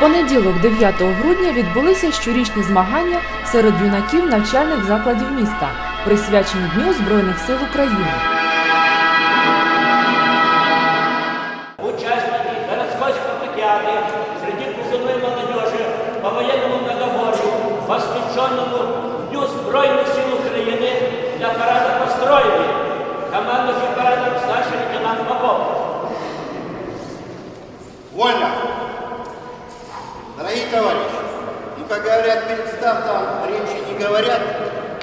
понеділок, 9 грудня, відбулися щорічні змагання серед юнаків навчальних закладів міста, присвячені Дню Збройних сил України. Участники городской спартакиады среди призывной молодежи по военному многоборью, посвященному Дню Збройных сил Украины для парада построили. Командующий парадом старший лейтенант Попов. Вольно! Дорогие товарищи, ну, как говорят, перед стартом речи не говорят,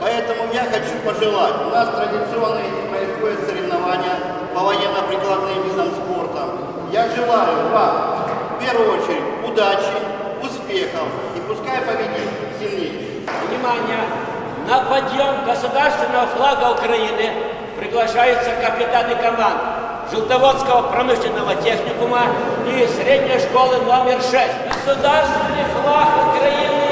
поэтому я хочу пожелать. У нас традиционно происходят соревнования по военно-прикладным видам спорта. Я желаю вам, в первую очередь, удачи, успехов и пускай победит сильнейший. Внимание! На подъем государственного флага Украины приглашаются капитаны команд Желтоводского промышленного техникума и средней школы номер 6. Государственный флаг Украины!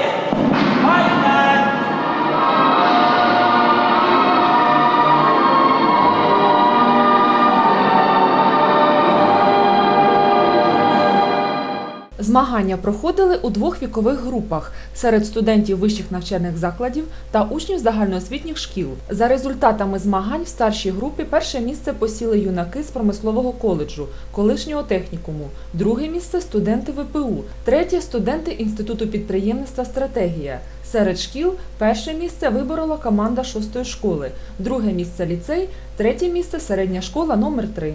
Змагання проходили у двох вікових групах серед студентів вищих навчальних закладів та учнів загальноосвітніх шкіл. За результатами змагань в старшій групі перше місце посіли юнаки з промислового коледжу, колишнього технікуму, друге місце студенти ВПУ, третє студенти Інституту підприємництва Стратегія. Серед шкіл перше місце виборола команда шостої школи, друге місце ліцей, третє місце середня школа номер 3